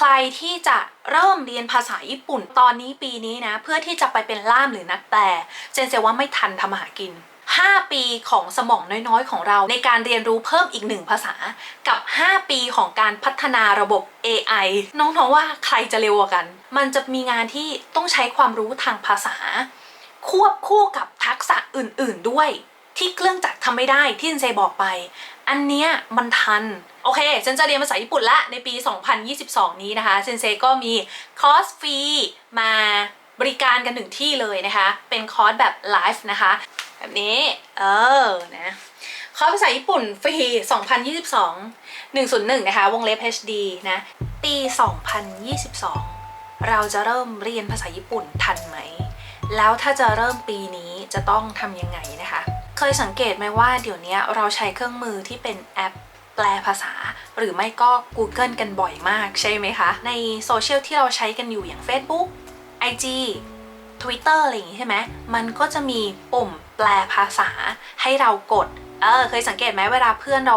ใครที่จะเริ่มเรียนภาษาญี่ปุ่นตอนนี้ปีนี้นะ เพื่อที่จะไปเป็นล่ามหรือนักแปลเจนเซว่าไม่ทันทำมหากิน 5 ปีของสมองน้อยๆ ของเราในการเรียนรู้เพิ่มอีกหนึ่งภาษา กับ 5 ปีของการพัฒนาระบบ AI น้องๆว่าใครจะเร็วกว่ากัน มันจะมีงานที่ต้องใช้ความรู้ทางภาษา ควบคู่กับทักษะอื่นๆด้วย ที่เครื่องจักรทำไม่ได้ที่เซนเซบอกไป อันเนี้ยมันทัน โอเคเซนจะเรียนภาษาญี่ปุ่นละในปี 2022 นี้นะคะเซนเซก็มีคอร์สฟรีมาบริการกันหนึ่งที่เลยนะคะ เป็นคอร์สแบบไลฟ์นะคะ แบบนี้ เออนะคอร์สภาษาญี่ปุ่นฟรี 2022 101 นะคะ วงเล็บ HD นะ ปี 2022 เราจะเริ่มเรียนภาษาญี่ปุ่นทันไหม แล้วถ้าจะเริ่มปีนี้จะต้องทำยังไงนะคะ เคยสังเกตไหมว่าเดี๋ยวนี้เราใช้เครื่องมือที่เป็นแอป แปลภาษา หรือไม่ก็ Google กันบ่อยมากใช่ไหมคะ ในโซเชียลที่เราใช้กันอยู่อย่าง Facebook IG Twitter อะไรอย่างนี้ใช่ไหมมันก็จะมีปุ่มแปลภาษาให้เรากด เออเคยสังเกตไหมเวลาเพื่อนเรา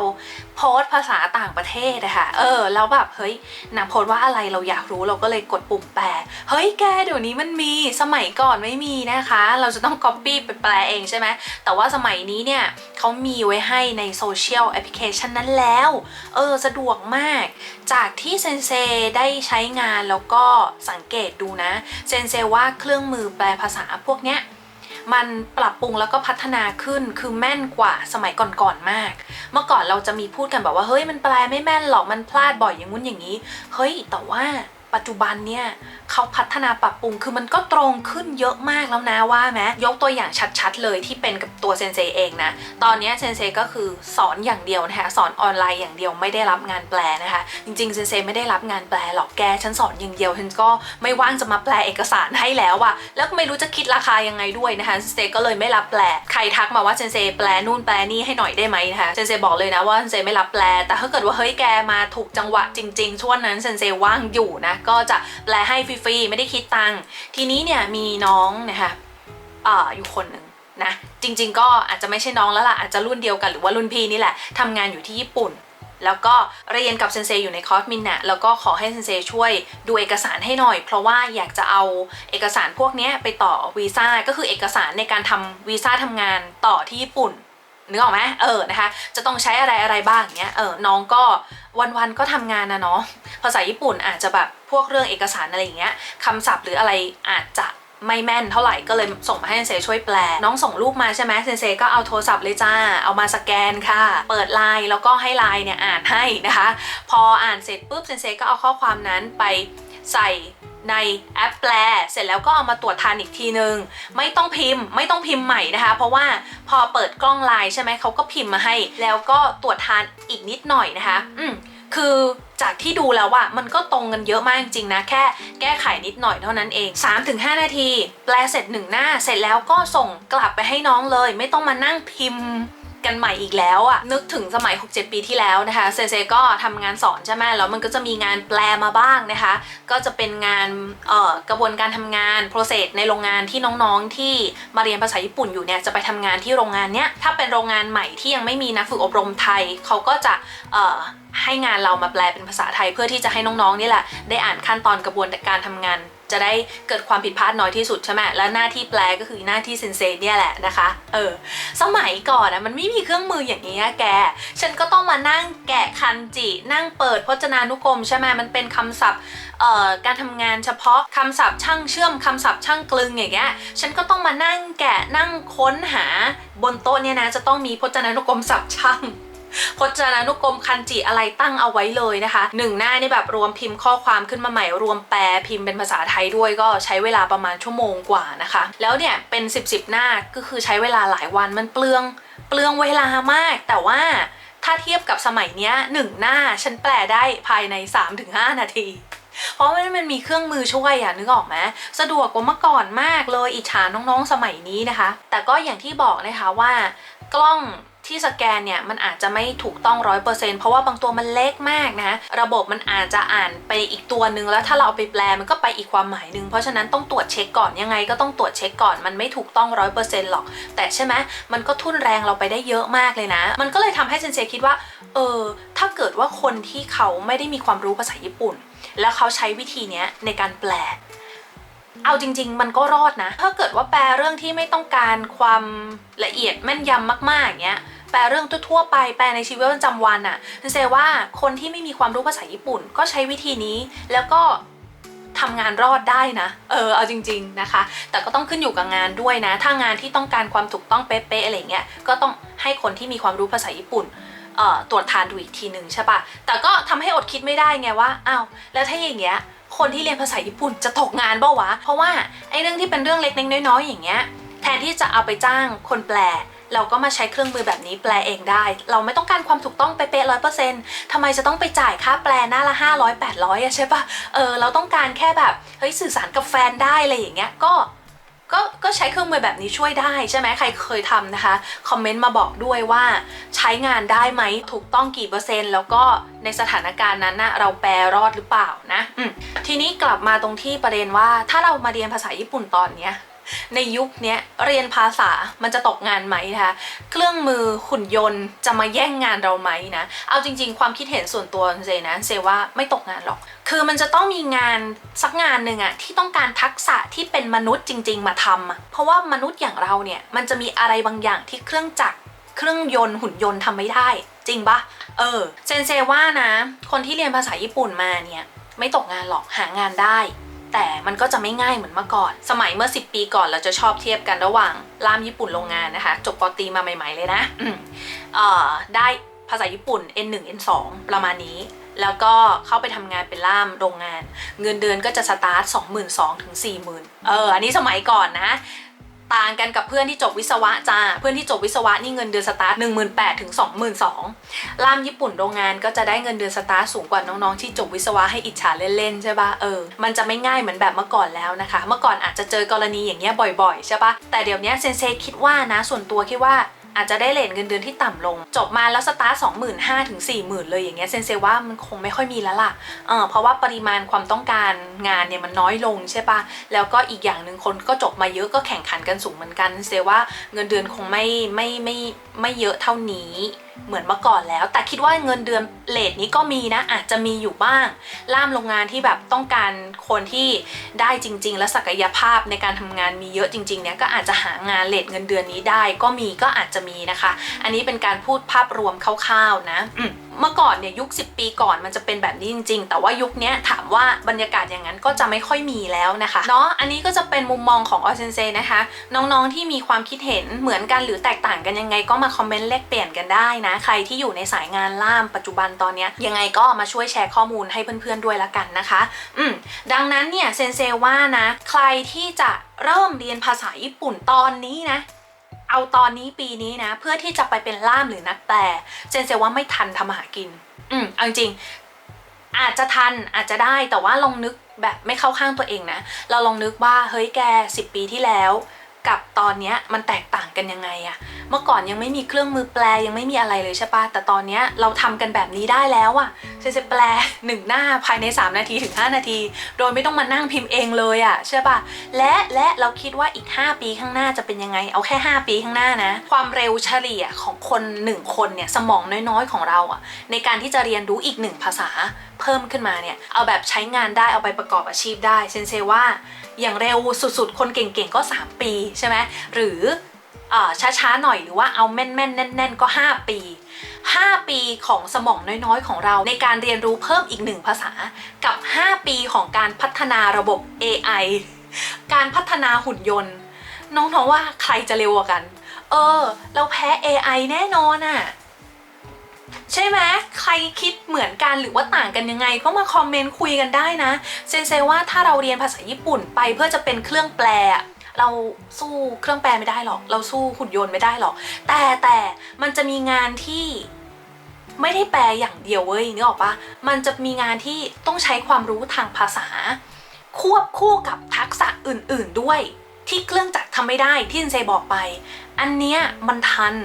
โพสภาษาต่างประเทศอะคะเออแล้วแบบเฮ้ยนางโพสว่าอะไรเราอยากรู้เราก็เลยกดปุ่มแปลเฮ้ยแกเดี๋ยวนี้มันมีสมัยก่อนไม่มีนะคะ เราจะต้อง copy ไปแปลเองใช่ไหมแต่ว่าสมัยนี้เนี่ยเขามีไว้ให้ในโซเชียลแอปพลิเคชันนั้นแล้วเออสะดวกมาก จากที่เซนเซได้ใช้งานแล้วก็สังเกตดูนะเซนเซว่าเครื่องมือแปลภาษาพวกเนี้ย มันปรับปรุงแล้วก็พัฒนาขึ้นคือแม่นกว่าสมัยก่อนๆมาก เมื่อก่อนเราจะมีพูดกันแบบว่าเฮ้ยมันแปลไม่แม่นหรอกมันพลาดบ่อยอย่างงู้นอย่างนี้ เฮ้ยแต่ว่า ปัจจุบันเนี่ยเขาพัฒนาปรับปรุงคือมันก็ตรงขึ้นเยอะมากแล้วนะว่าไหมยกตัวอย่างชัดๆเลยที่เป็นกับตัวเซนเซเองนะตอนนี้เซนเซก็คือสอนอย่างเดียวนะคะสอนออนไลน์อย่างเดียวไม่ได้รับงานแปลนะคะ จริงๆเซนเซไม่ได้รับงานแปลหรอกแกฉันสอนอย่างเดียวฉันก็ไม่ว่างจะมาแปลเอกสารให้แล้วอะแล้วก็ไม่รู้จะคิดราคายังไงด้วยนะคะเซนเซก็เลยไม่รับแปลใครทักมาว่าเซนเซแปลนู่นแปลนี่ให้หน่อยได้ไหมนะคะเซนเซบอกเลยนะว่าเซนเซไม่รับแปล แต่ถ้าเกิดว่าเฮ้ยแกมาถูกจังหวะจริง ๆ ช่วงนั้นเซนเซว่างอยู่นะก็จะแปลให้ฟรีๆไม่ได้คิดตังค์ทีนี้เนี่ยมีน้องนะคะอ่าอยู่คนหนึ่งนะจริง ๆ ก็อาจจะไม่ใช่น้องแล้วล่ะอาจจะรุ่นเดียวกันหรือว่ารุ่นพี่นี่แหละทำงานอยู่ที่ญี่ปุ่นแล้วก็เรียนกับเซนเซอยู่ในคอร์สมินนะแล้วก็ขอให้เซนเซช่วยดูเอกสารให้หน่อย เพราะว่าอยากจะเอาเอกสารพวกนี้ไปต่อวีซ่าก็คือเอกสารในการทำวีซ่าทำงานต่อที่ญี่ปุ่น นึกออกไหมเออนะคะ จะต้องใช้อะไรอะไรบ้างอย่างเงี้ยเออน้องก็วันๆก็ทำงานนะเนาะภาษาญี่ปุ่นอาจจะแบบพวกเรื่องเอกสารอะไรอย่างเงี้ยคำศัพท์หรืออะไรอาจจะไม่แม่นเท่าไหร่ก็เลยส่งมาให้เซนเซช่วยแปล น้องส่งรูปมาใช่ไหมเซนเซก็เอาโทรศัพท์เลยจ้า เอามาสแกนค่ะ เปิดไลน์แล้วก็ให้ไลน์เนี่ยอ่านให้นะคะ พออ่านเสร็จปุ๊บเซนเซก็เอาข้อความนั้นไป ใส่ในแอปแปล เสร็จแล้วก็เอามาตรวจทานอีกทีนึง ไม่ต้องพิมพ์ ไม่ต้องพิมพ์ใหม่นะคะ เพราะว่าพอเปิดกล้องไลน์ใช่ไหมเขาก็พิมพ์มาให้ แล้วก็ตรวจทานอีกนิดหน่อยนะคะ อืมคือจากที่ดูแล้วอะมันก็ตรงกันเยอะมากจริงๆนะ แค่แก้ไขนิดหน่อยเท่านั้นเอง 3-5 นาที แปลเสร็จหนึ่งหน้า เสร็จแล้วก็ส่งกลับไปให้น้องเลย ไม่ต้องมานั่งพิมพ์ กันใหม่อีกแล้วอะนึกถึงสมัย 6-7 ปีที่แล้วนะคะเซเซก็ทำงานสอนใช่ไหมแล้วมันก็จะมีงานแปลมาบ้างนะคะ ก็จะเป็นงานเอ่อกระบวนการทำงาน process ในโรงงานที่น้องๆที่มาเรียนภาษาญี่ปุ่นอยู่เนี่ยจะไปทำงานที่โรงงานเนี้ยถ้าเป็นโรงงานใหม่ที่ยังไม่มีนักฝึกอบรมไทยเขาก็จะเอ่อให้งานเรามาแปลเป็นภาษาไทยเพื่อที่จะให้น้องๆนี่แหละได้อ่านขั้นตอนกระบวนการทำงาน จะได้เกิดความผิดพลาดน้อยที่สุดใช่ไหมและหน้าที่แปลก็คือหน้าที่เซนเซเนี่ยแหละนะคะเออสมัยก่อนอะมันไม่มีเครื่องมืออย่างนี้อะแก ฉันก็ต้องมานั่งแกะคันจิ นั่งเปิดพจนานุกรมใช่ไหมมันเป็นคำศัพท์เอ่อการทำงานเฉพาะคำศัพท์ช่างเชื่อมคำศัพท์ช่างกลึงอย่างเงี้ยฉันก็ต้องมานั่งแกะนั่งค้นหาบนโต๊ะเนี่ยนะจะต้องมีพจนานุกรมศัพท์ช่าง พจนานุกรมคันจิอะไรตั้งเอาไว้เลยนะคะหนึ่งหน้านี่แบบรวมพิมพ์ข้อความขึ้นมาใหม่รวมแปลพิมพ์เป็นภาษาไทยด้วยก็ใช้เวลาประมาณชั่วโมงกว่านะคะ แล้วเนี่ยเป็น 10บสหน้าก็คือใช้เวลาหลายวันมันเปลืองเปลืองเวลามาก แต่ว่าถ้าเทียบกับสมัยเนี้ยหนึ่งหน้าฉันแปลได้ภายใน 3-5 นาทีเพราะว่ามันมีเครื่องมือช่วยอะนึกออกไหมสะดวกกว่าเมื่อก่อนมากเลยอิจฉาน้องๆสมัยนี้นะคะ แต่ก็อย่างที่บอกนะคะว่ากล้อง ที่สแกนเนี่ยมันอาจจะไม่ถูกต้องร้อยเปอร์เซ็นต์เพราะว่าบางตัวมันเล็กมากนะ ระบบมันอาจจะอ่านไปอีกตัวหนึ่งแล้วถ้าเราเอาไปแปลมันก็ไปอีกความหมายหนึ่งเพราะฉะนั้นต้องตรวจเช็คก่อนยังไงก็ต้องตรวจเช็คก่อนมันไม่ถูกต้องร้อยเปอร์เซ็นต์หรอก แต่ใช่ไหมมันก็ทุ่นแรงเราไปได้เยอะมากเลยนะ มันก็เลยทำให้เซนเซคิดว่า เออ ถ้าเกิดว่าคนที่เขาไม่ได้มีความรู้ภาษาญี่ปุ่น แล้วเขาใช้วิธีเนี้ยในการแปลเอาจริง ๆ มันก็รอดนะ ถ้าเกิดว่าแปลเรื่องที่ไม่ต้องการความละเอียดแม่นยำมากๆอย่างเงี้ย แปลเรื่องทั่วไปแปลในชีวิตประจำวันอะ่ะเซว่าคนที่ไม่มีความรู้ภาษาญี่ปุ่น ก็ใช้วิธีนี้แล้วก็ทำงานรอดได้นะ เออ เอาจริง ๆนะคะ แต่ก็ต้องขึ้นอยู่กับงานด้วยนะ ถ้างานที่ต้องการความถูกต้องเป๊ะๆอะไรเงี้ย ก็ต้องให้คนที่มีความรู้ภาษาญี่ปุ่นออตรวจทานดูอีกทีหนึ่งใช่ปะแต่ก็ทำให้อดคิดไม่ได้ไงว่า อ้าว แล้วถ้าอย่างเงี้ย คนที่เรียนภาษาญี่ปุ่นจะตกงานเปล่าวะ เพราะว่าไอ้เรื่องที่เป็นเรื่องเล็กๆน้อยๆอย่างเงี้ย แทนที่จะเอาไปจ้างคนแปล เราก็มาใช้เครื่องมือแบบนี้แปลเองได้ เราไม่ต้องการความถูกต้องไปเป๊ะร้อยเปอร์เซ็นต์ทำไมจะต้องไปจ่ายค่าแปลหน้าละ500 800อะใช่ปะเออเราต้องการแค่แบบเฮ้ยสื่อสารกับแฟนได้อะไรอย่างเงี้ยก็ก็ก็ใช้เครื่องมือแบบนี้ช่วยได้ใช่ไหมใครเคยทำนะคะคอมเมนต์มาบอกด้วยว่าใช้งานได้ไหมถูกต้องกี่เปอร์เซ็นต์ แล้วก็ในสถานการณ์นั้นนะเราแปลรอดหรือเปล่านะทีนี้กลับมาตรงที่ประเด็นว่าถ้าเรามาเรียนภาษาญี่ปุ่นตอนเนี้ย ในยุคนี้เรียนภาษามันจะตกงานไหมนะคะเครื่องมือหุ่นยนต์จะมาแย่งงานเราไหมนะเอาจริง ๆ ความคิดเห็นส่วนตัวเซนะเซว่าไม่ตกงานหรอก คือมันจะต้องมีงานสักงานหนึ่งอะที่ต้องการทักษะที่เป็นมนุษย์จริง ๆ มาทำเพราะว่ามนุษย์อย่างเราเนี่ยมันจะมีอะไรบางอย่างที่เครื่องจักรเครื่องยนต์หุ่นยนต์ทำไม่ได้ จริงปะเออเซนเซว่านะ คนที่เรียนภาษาญี่ปุ่นมาเนี่ยไม่ตกงานหรอกหางานได้ แต่มันก็จะไม่ง่ายเหมือนเมื่อก่อน สมัยเมื่อ 10 ปีก่อนเราจะชอบเทียบกันระหว่างล่ามญี่ปุ่นโรงงานนะคะ จบปอตีมาใหม่ ๆ เลยนะเอ่อได้ภาษาญี่ปุ่น N1 N2 ประมาณนี้ แล้วก็เข้าไปทำงานเป็นล่ามโรงงาน เงินเดือนก็จะสตาร์ท22,000ถึง40,000 เออ อันนี้สมัยก่อนนะ ต่างกันกับเพื่อนที่จบวิศวะจ้า เพื่อนที่จบวิศวะนี่เงินเดือนสตาร์ท18,000ถึง22,000ล่ามญี่ปุ่นโรงงานก็จะได้เงินเดือนสตาร์ทสูงกว่าน้องๆที่จบวิศวะให้อิจฉาเล่นๆใช่ปะเออ มันจะไม่ง่ายเหมือนแบบเมื่อก่อนแล้วนะคะ เมื่อก่อนอาจจะเจอกรณีอย่างเงี้ยบ่อยๆใช่ปะแต่เดี๋ยวนี้เซนเซคิดว่านะส่วนตัวคิดว่า อาจจะได้เลทเงินเดือนที่ต่ำลง จบมาแล้วสตาร์ท25,000ถึงสี่หมื่นเลยอย่างเงี้ยเซนเซว่ามันคงไม่ค่อยมีแล้วล่ะเออเพราะว่าปริมาณความต้องการงานเนี่ยมันน้อยลงใช่ปะแล้วก็อีกอย่างหนึ่งคนก็จบมาเยอะก็แข่งขันกันสูงเหมือนกันเซว่าเงินเดือนคงไม่ไม่ไม่ไม่เยอะเท่านี้เหมือนเมื่อก่อนแล้ว แต่คิดว่าเงินเดือนเลทนี้ก็มีนะ อาจจะมีอยู่บ้าง ล่ามโรงงานที่แบบต้องการคนที่ได้จริง ๆ และศักยภาพในการทำงานมีเยอะจริงๆเนี่ยก็อาจจะหางานเลทเงินเดือนนี้ได้ ก็มีก็อาจจะมีนะคะ อันนี้เป็นการพูดภาพรวมคร่าวๆนะอืม เมื่อก่อนเนี่ยยุค 10 ปีก่อนมันจะเป็นแบบนี้จริง ๆ แต่ว่ายุคนี้ถามว่าบรรยากาศอย่างนั้นก็จะไม่ค่อยมีแล้วนะคะเนาะอันนี้ก็จะเป็นมุมมองของออเซนเซนะคะ น้องๆที่มีความคิดเห็นเหมือนกันหรือแตกต่างกันยังไงก็มาคอมเมนต์แลกเปลี่ยนกันได้นะ ใครที่อยู่ในสายงานล่ามปัจจุบันตอนนี้ยังไงก็มาช่วยแชร์ข้อมูลให้เพื่อนๆด้วยละกันนะคะ อืมดังนั้นเนี่ยเซนเซว่านะ ใครที่จะเริ่มเรียนภาษาญี่ปุ่นตอนนี้นะ เอาตอนนี้ปีนี้นะ เพื่อที่จะไปเป็นล่ามหรือนักแปลเซนเซว่าไม่ทันทำมาหากิน อืมเอาจริงอาจจะทันอาจจะได้แต่ว่าลองนึกแบบไม่เข้าข้างตัวเองนะ เราลองนึกว่าเฮ้ยแก 10 ปีที่แล้ว กับตอนเนี้ยมันแตกต่างกันยังไงอะเมื่อก่อนยังไม่มีเครื่องมือแปลยังไม่มีอะไรเลยใช่ปะแต่ตอนเนี้ยเราทำกันแบบนี้ได้แล้วอะเซนเซแปลหนึ่งหน้าภายใน 3 นาทีถึง 5 นาที โดยไม่ต้องมานั่งพิมพ์เองเลยอะใช่ปะและและเราคิดว่าอีก 5 ปีข้างหน้าจะเป็นยังไง เอาแค่ 5 ปีข้างหน้านะ ความเร็วเฉลี่ยของคน 1 คนเนี่ยสมองน้อยๆของเราอะในการที่จะเรียนรู้อีกหนึ่งภาษาเพิ่มขึ้นมาเนี่ยเอาแบบใช้งานได้เอาไปประกอบอาชีพได้เซนเซว่าอย่างเร็วสุดๆ คนเก่งๆก็ 3 ปีใช่ไหมหรืออช้าๆหน่อยหรือว่าเอาแม่นๆแน่น ๆ ก็ 5 ปี 5 ปีของสมองน้อยๆ ของเราในการเรียนรู้เพิ่มอีกหนึ่งภาษา กับ 5 ปีของการพัฒนาระบบ AI การพัฒนาหุ่นยนต์ น้องๆว่าใครจะเร็วกว่ากัน เออ เราแพ้ AI แน่นอนอะใช่ไหมใครคิดเหมือนกันหรือว่าต่างกันยังไง ก็มาคอมเมนต์คุยกันได้นะเซนเซว่าถ้าเราเรียนภาษาญี่ปุ่นไปเพื่อจะเป็นเครื่องแปล เราสู้เครื่องแปลไม่ได้หรอก เราสู้หุ่นยนต์ไม่ได้หรอก แต่แต่มันจะมีงานที่ไม่ได้แปลอย่างเดียวเว้ยนึกออกปะมันจะมีงานที่ต้องใช้ความรู้ทางภาษา ควบคู่กับทักษะอื่น ๆด้วย ที่เครื่องจักรทำไม่ได้ที่เซนเซบอกไป อันเนี้ยมันทัน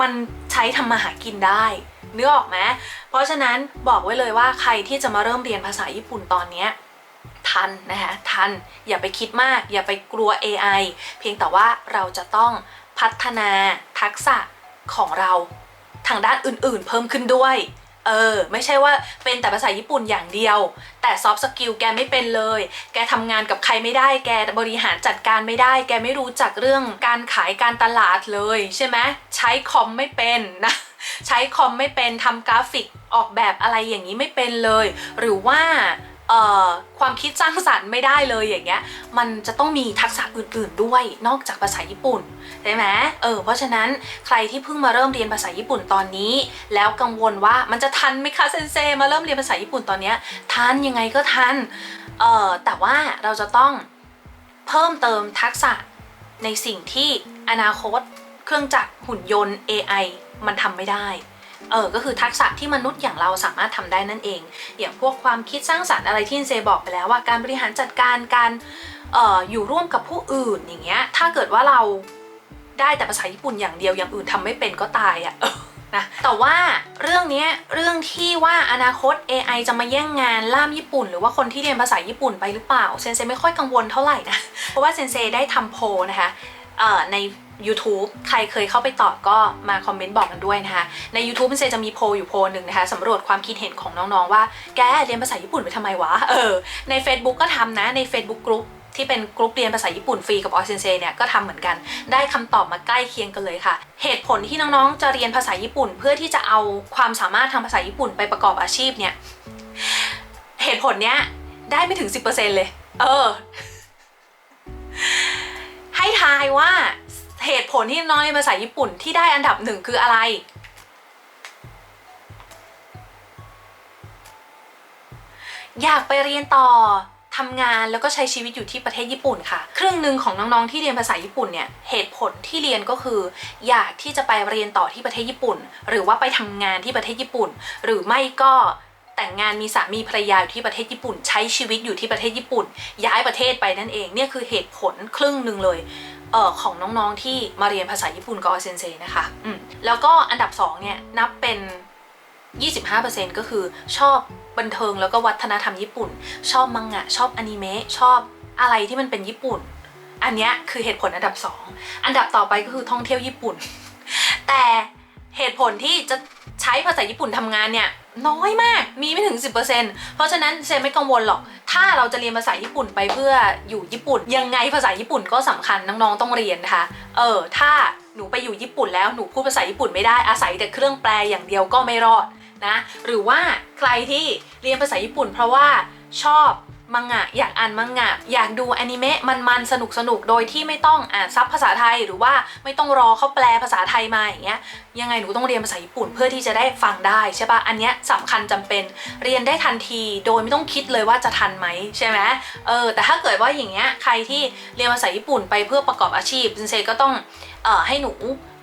มันใช้ทำมาหากินได้นึกออกไหมเพราะฉะนั้นบอกไว้เลยว่าใครที่จะมาเริ่มเรียนภาษาญี่ปุ่นตอนเนี้ย ทันนะคะทันอย่าไปคิดมาก อย่าไปกลัว AI เพียงแต่ว่าเราจะต้องพัฒนาทักษะของเราทางด้านอื่นๆ เพิ่มขึ้นด้วยเออไม่ใช่ว่าเป็นแต่ภาษาญี่ปุ่นอย่างเดียว แต่ซอฟต์สกิลแกไม่เป็นเลย แกทำงานกับใครไม่ได้ แกบริหารจัดการไม่ได้ แกไม่รู้จักเรื่องการขายการตลาดเลย ใช่ไหมใช้คอมไม่เป็นนะใช้คอมไม่เป็นทำกราฟิกออกแบบอะไรอย่างนี้ไม่เป็นเลย หรือว่า ความคิดสร้างสรรค์ไม่ได้เลยอย่างเงี้ย มันจะต้องมีทักษะอื่นๆด้วยนอกจากภาษาญี่ปุ่นใช่ไหมเออเพราะฉะนั้นใครที่เพิ่งมาเริ่มเรียนภาษาญี่ปุ่นตอนนี้ แล้วกังวลว่ามันจะทันไหมคะเซนเซมาเริ่มเรียนภาษาญี่ปุ่นตอนเนี้ยทันยังไงก็ทันเออแต่ว่าเราจะต้องเพิ่มเติมทักษะในสิ่งที่อนาคตเครื่องจักรหุ่นยนต์ AI มันทำไม่ได้ เออก็คือทักษะที่มนุษย์อย่างเราสามารถทำได้นั่นเอง อย่างพวกความคิดสร้างสรรค์อะไรที่เซบอกไปแล้วว่าการบริหารจัดการการเอออยู่ร่วมกับผู้อื่นอย่างเงี้ยถ้าเกิดว่าเราได้แต่ภาษาญี่ปุ่นอย่างเดียวอย่างอื่นทำไม่เป็นก็ตายอะ่ะนะแต่ว่าเรื่องนี้เรื่องที่ว่าอนาคต AI จะมาแย่งงานล่ามญี่ปุ่น หรือว่าคนที่เรียนภาษาญี่ปุ่นไปหรือเปล่าเซนเซไม่ค่อยกังวลเท่าไหร่นะเพราะว่าเซนเซได้ทำโพนะคะ ใน YouTube ใครเคยเข้าไปตอบก็มาคอมเมนต์บอกกันด้วยนะคะ ใน YouTube เซนจะมีโพลอยู่โพลหนึ่งนะคะสำรวจความคิดเห็นของน้องๆว่าแกเรียนภาษาญี่ปุ่นไปทำไมวะเออใน Facebook ก็ทำนะใน Facebook กลุ่มที่เป็นกลุ่มเรียนภาษาญี่ปุ่นฟรีกับออเซนเซเนี่ยก็ทำเหมือนกัน ได้คำตอบมาใกล้เคียงกันเลยค่ะ เหตุผลที่น้องๆ จะเรียนภาษาญี่ปุ่น เพื่อที่จะเอาความสามารถทางภาษาญี่ปุ่นไปประกอบอาชีพเนี่ย เหตุผลเนี้ยได้ไม่ถึง 10%เลย เออ ให้ทายว่าเหตุผลที่น้องเรียนภาษาญี่ปุ่นที่ได้อันดับหนึ่งคืออะไร อยากไปเรียนต่อทำงานแล้วก็ใช้ชีวิตอยู่ที่ประเทศญี่ปุ่นค่ะ ครึ่งหนึ่งของน้องๆที่เรียนภาษาญี่ปุ่นเนี่ยเหตุผลที่เรียนก็คือ อยากที่จะไปเรียนต่อที่ประเทศญี่ปุ่น หรือว่าไปทำงานที่ประเทศญี่ปุ่น หรือไม่ก็ แต่งงานมีสามีภรรยาอยู่ที่ประเทศญี่ปุ่น ใช้ชีวิตอยู่ที่ประเทศญี่ปุ่น ย้ายประเทศไปนั่นเองเนี่ยคือเหตุผลครึ่งหนึ่งเลยเออของน้องๆที่มาเรียนภาษาญี่ปุ่นกับออเซนเซนะคะอืมแล้วก็อันดับ2เนี่ยนับเป็น 25%ก็คือชอบบันเทิงแล้วก็วัฒนธรรมญี่ปุ่น ชอบมังงะ ชอบอนิเมะชอบอะไรที่มันเป็นญี่ปุ่น อันนี้คือเหตุผลอันดับ 2 อันดับต่อไปก็คือท่องเที่ยวญี่ปุ่น แต่ เหตุผลที่จะใช้ภาษาญี่ปุ่นทำงานเนี่ยน้อยมากมีไม่ถึง 10%เพราะฉะนั้นเซนไม่กังวลหรอก ถ้าเราจะเรียนภาษาญี่ปุ่นไปเพื่ออยู่ญี่ปุ่น ยังไงภาษาญี่ปุ่นก็สำคัญน้องๆต้องเรียนนะคะเออถ้าหนูไปอยู่ญี่ปุ่นแล้วหนูพูดภาษาญี่ปุ่นไม่ได้อาศัยแต่เครื่องแปลอย่างเดียวก็ไม่รอดนะหรือว่าใครที่เรียนภาษาญี่ปุ่น เพราะว่าชอบ มังงะ อยากอ่านมังงะ อยากดูแอนิเมะมันๆสนุกสนุกโดยที่ไม่ต้องอ่านซับภาษาไทยหรือว่าไม่ต้องรอเขาแปลภาษาไทยมาอย่างเงี้ยยังไงหนูต้องเรียนภาษาญี่ปุ่นเพื่อที่จะได้ฟังได้ใช่ปะอันเนี้ยสำคัญจำเป็นเรียนได้ทันทีโดยไม่ต้องคิดเลยว่าจะทันไหมใช่ไหมเออแต่ถ้าเกิดว่าอย่างเงี้ยใครที่เรียนภาษาญี่ปุ่นไปเพื่อประกอบอาชีพซินเซก็ต้องเอ่อให้หนู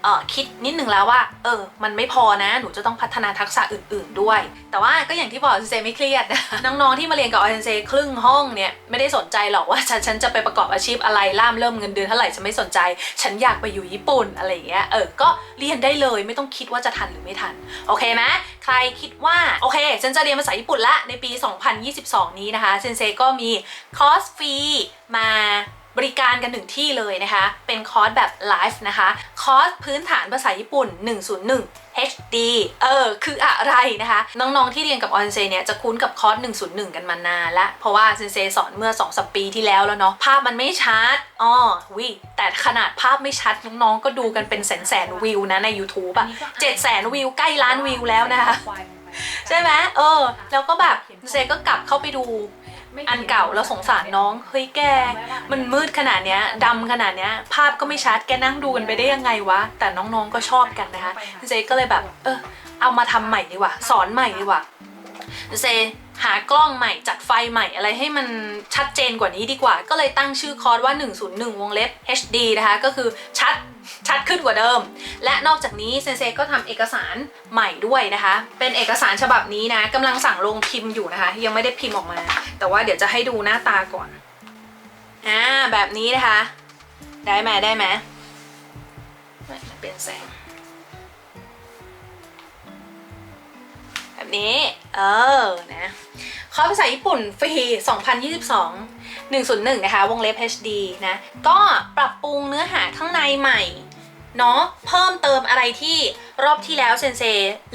เออคิดนิดนึงแล้วว่า เออ มันไม่พอนะ หนูจะต้องพัฒนาทักษะอื่น ๆด้วย แต่ว่าก็อย่างที่บอกซินเซไม่เครียด น้องๆที่มาเรียนกับอซินเซครึ่งห้องเนี่ยไม่ได้สนใจหรอกว่าฉันฉันจะไปประกอบอาชีพอะไรล่ามเริ่มเงินเดือนเท่าไหร่ฉันไม่สนใจ ฉันอยากไปอยู่ญี่ปุ่นอะไรอย่างเงี้ยเออก็เรียนได้เลยไม่ต้องคิดว่าจะทันหรือไม่ทันโอเคไหมใครคิดว่าโอเคฉันจะเรียนภาษาญี่ปุ่นละในปี 2022 นี้นะคะเซนเซก็มีคอร์สฟรีมา บริการกันหนึ่งที่เลยนะคะ เป็นคอร์สแบบไลฟ์นะคะ คอร์สพื้นฐานภาษาญี่ปุ่น 101 HD เออ คืออะไรนะคะ น้องๆที่เรียนกับออนเซเนี่ยจะคุ้นกับคอร์ส 101 กันมานานละเพราะว่าเซนเซสอนเมื่อ2สัปปีที่แล้วแล้วเนาะ ภาพมันไม่ชัดอ๋อวิแต่ขนาดภาพไม่ชัด น้องๆก็ดูกันเป็นแสนๆวิวนะใน YouTube อะ7 0 0 0 0วิวใกล้ล้านวิวแล้วนะคะ ใช่ไหมเออ แล้วก็แบบเซก็กลับเข้าไปดู อันเก่าแล้วสงสารน้อง เฮ้ยแก มันมืดขนาดเนี้ยดำขนาดเนี้ย ภาพก็ไม่ชัดแกนั่งดูกันไปได้ยังไงวะ แต่น้องๆก็ชอบกันนะคะเซก็เลยแบบ เออ เอามาทำใหม่ดีกว่า สอนใหม่ดีกว่าเซหากล้องใหม่จัดไฟใหม่อะไรให้มันชัดเจนกว่านี้ดีกว่า ก็เลยตั้งชื่อคอร์สว่า 101 วงเล็บ HD นะคะ ก็คือชัด ชัดขึ้นกว่าเดิม และนอกจากนี้เซนเซก็ทำเอกสารใหม่ด้วยนะคะ เป็นเอกสารฉบับนี้นะกำลังสั่งลงพิมพ์อยู่นะคะ ยังไม่ได้พิมพ์ออกมา แต่ว่าเดี๋ยวจะให้ดูหน้าตาก่อนอ่าแบบนี้นะคะ ได้ไหมได้ไหมเปลี่ยนแสงแบบนี้ เออ นะ คอร์สภาษาญี่ปุ่นฟรี 2022 101 นะคะ วงเล็บ HD นะ ก็ปรับปรุงเนื้อหาข้างในใหม่ เนาะเพิ่มเติมอะไรที่รอบที่แล้วเซนเซ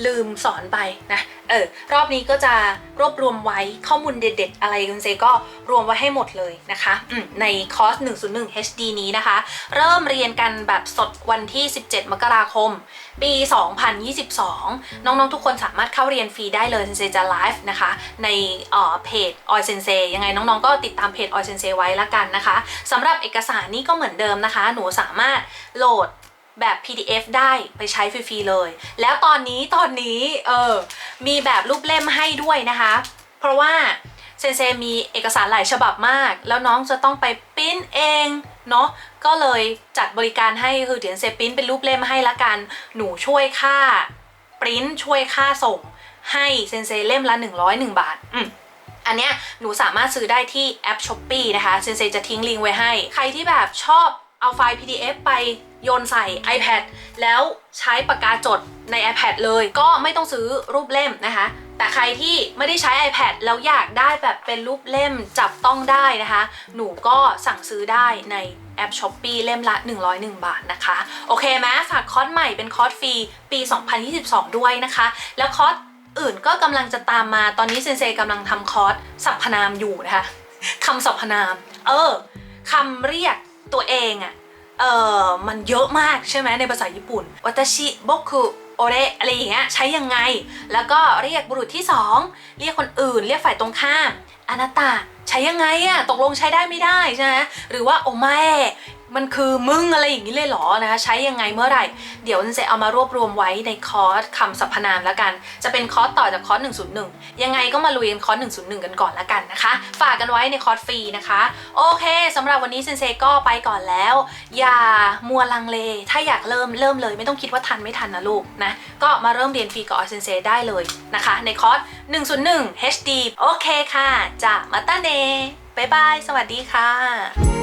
ลืมสอนไปนะเออรอบนี้ก็จะรวบรวมไว้ข้อมูลเด็ด ๆ อะไรเซนเซก็รวมไว้ให้หมดเลยนะคะในคอร์ส 101 HD นี้นะคะ เริ่มเรียนกันแบบสดวันที่ 17 มกราคม ปี 2022 น้องๆทุกคนสามารถเข้าเรียนฟรีได้เลยเซนเซจะไลฟ์นะคะในเอ่อเพจออยเซนเซยังไงน้องๆก็ติดตามเพจออยเซนเซไว้ละกันนะคะสำหรับเอกสารนี่ก็เหมือนเดิมนะคะ หนูสามารถโหลด แบบ PDF ได้ไปใช้ฟรีๆเลย แล้วตอนนี้ตอนนี้เออมีแบบรูปเล่มให้ด้วยนะคะ เพราะว่าเซนเซมีเอกสารหลายฉบับมาก แล้วน้องจะต้องไปปริ้นเองเนาะก็เลยจัดบริการให้คือเดี๋ยวเซปริ้นเป็นรูปเล่มให้ละกันหนูช่วยค่าปริ้นช่วยค่าส่ง ให้เซนเซเล่มละ 101 บาทอืมอันเนี้ยหนูสามารถซื้อได้ที่แอป s h อ p e e นะคะเซนเซจะทิ้งลิงก์ไว้ให้ ใครที่แบบชอบเอาไฟล์ PDF ไป โยนใส่ iPad แล้วใช้ปากกาจดใน iPad เลยก็ไม่ต้องซื้อรูปเล่มนะคะ แต่ใครที่ไม่ได้ใช้ iPad แล้วอยากได้แบบเป็นรูปเล่มจับต้องได้นะคะ หนูก็สั่งซื้อได้ในแอป s h อ p e e เล่มละ 101 บาทนะคะ โอเคไหมฝากคอร์สใหม่เป็นคอร์สฟรีปี 2022 ด้วยนะคะ แล้วคอร์สอื่นก็กำลังจะตามมาตอนนี้เซนเซกำลังทำคอร์สสรรพนามอยู่นะคะคำสรรพนาม เออคำเรียกตัวเองอะ เออมันเยอะมากใช่ไหมในภาษาญี่ปุ่นวัตชิบกุโอเรอะไรอย่างเงี้ยใช้ยังไง แล้วก็เรียกบุรุษที่สองเรียกคนอื่น เรียกฝ่ายตรงข้ามอนาตาใช้ยังไงอะตกลงใช้ได้ไม่ได้ใช่ไหมหรือว่าโอแม่ มันคือมึงอะไรอย่างนี้เลยหรอนะคะใช้ยังไงเมื่อไหร่ เดี๋ยวจะเอามารวบรวมไว้ในคอร์สคำสรรพนามแล้วกัน จะเป็นคอร์สต่อจากคอร์ส101 ยังไงก็มาลุยกันคอร์ส101 กันก่อนแล้วกันนะคะ ฝากกันไว้ในคอร์สฟรีนะคะ โอเคสำหรับวันนี้เซนเซก็ไปก่อนแล้ว อย่ามัวลังเล ถ้าอยากเริ่มเริ่มเลย ไม่ต้องคิดว่าทันไม่ทันนะลูกนะก็มาเริ่มเรียนฟรีกับออเซนเซได้เลยนะคะ ในคอร์ส101 HD โอเคค่ะจะมาต้าเนบ๊ายบายสวัสดีค่ะ